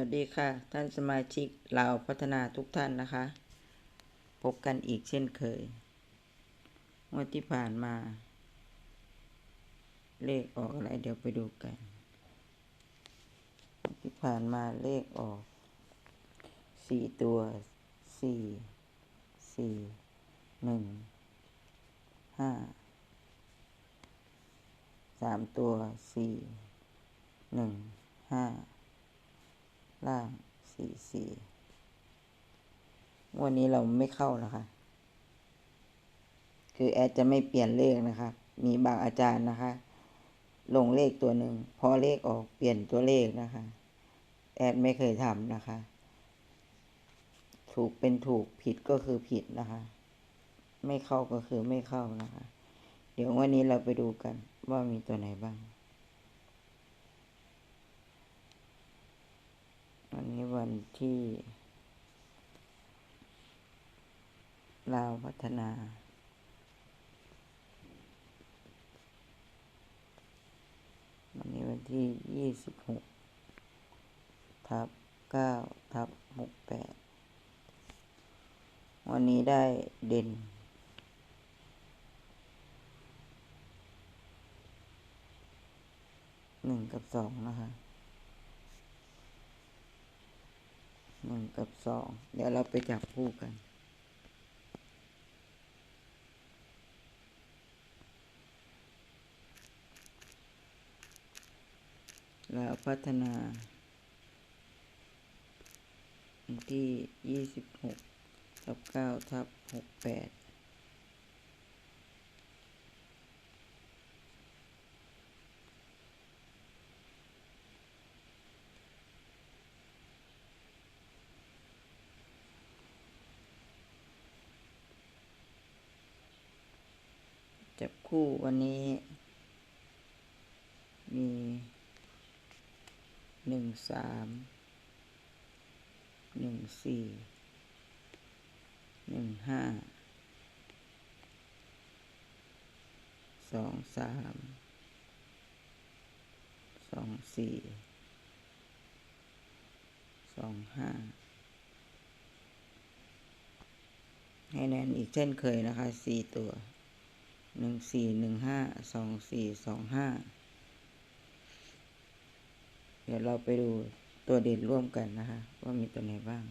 วัสดีค่ะ ท่านสมาชิกเราพัฒนาทุกท่านนะคะ พบกันอีกเช่นเคยงวดที่ผ่านมา เลขออกอะไรเดี๋ยวไปดูกันงวดที่ผ่านมาเลขออกสี่ตัวสี่สี่หนึ่งห้าสามตัวสี่หนึ่งห้า ล่างสี่สี่วันนี้เราไม่เข้านะคะ คือแอดจะไม่เปลี่ยนเลขนะคะ มีบางอาจารย์นะคะ ลงเลขตัวหนึ่งพอเลขออกเปลี่ยนตัวเลขนะคะ แอดไม่เคยทำนะคะ ถูกเป็นถูกผิดก็คือผิดนะคะ ไม่เข้าก็คือไม่เข้านะคะ เดี๋ยววันนี้เราไปดูกันว่ามีตัวไหนบ้าง วันที่ลาวพัฒนา วันนี้วันที่ยี่สิบหกทับเก้าทับหกแปดวันนี้ได้เด่นหนึ่งกับสองนะคะ หนึ่งกับสองเดี๋ยวเราไปจับคู่กัน แล้วพัฒนา ที่ยี่สิบหกทับเก้าทับหกแปด คู่วันนี้ มีหนึ่งสามหนึ่งสี่หนึ่งห้าสองสามสองสี่สองห้าให้แนนอีกเช่นเคยนะคะสี่ตัว หนึ่งสี่หนึ่งห้าสองสี่สองห้าเดี๋ยวเราไปดูตัวเด่นร่วมกันนะคะ ว่ามีตัวไหนบ้าง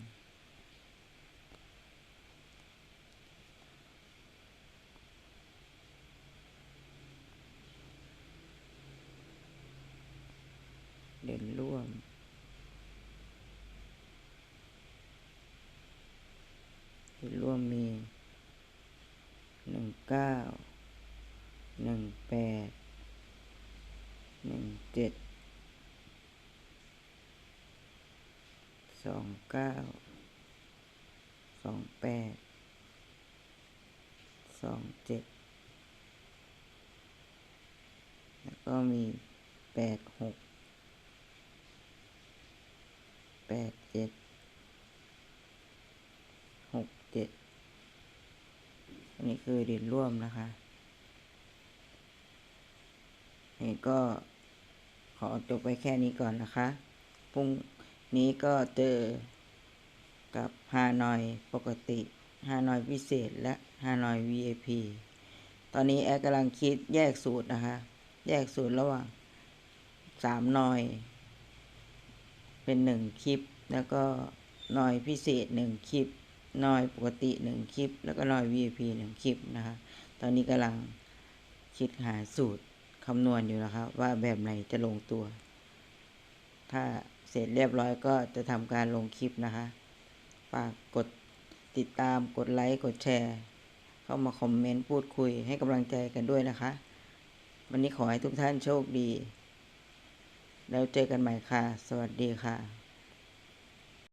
เด่นร่วมเด่นร่วมมีหนึ่งเก้า หนึ่งแปดหนึ่งเจ็ดสองเก้าสองแปดสองเจ็ดแล้วก็มีแปดหกแปดเจ็ดหกเจ็ดอันนี้คือเด่นร่วมนะคะ นี่ก็ขอจบไปแค่นี้ก่อนนะคะ พรุ่งนี้ก็เจอกับฮานอยปกติฮานอยพิเศษและฮานอย VIP ตอนนี้แอดกำลังคิดแยกสูตรนะคะ แยกสูตรระหว่างสามนอย เป็นหนึ่งคลิป แล้วก็นอยพิเศษหนึ่งคลิปนอยปกติหนึ่งคลิป แล้วก็นอย VIP หนึ่งคลิปนะคะ ตอนนี้กำลังคิดหาสูตร คำนวณอยู่นะครับ ว่าแบบไหนจะลงตัว ถ้าเสร็จเรียบร้อยก็จะทำการลงคลิปนะคะ ฝากกดติดตามกดไลค์ กดแชร์ เข้ามาคอมเมนต์พูดคุยให้กำลังใจกันด้วยนะคะ วันนี้ขอให้ทุกท่านโชคดี แล้วเจอกันใหม่ค่ะ สวัสดีค่ะ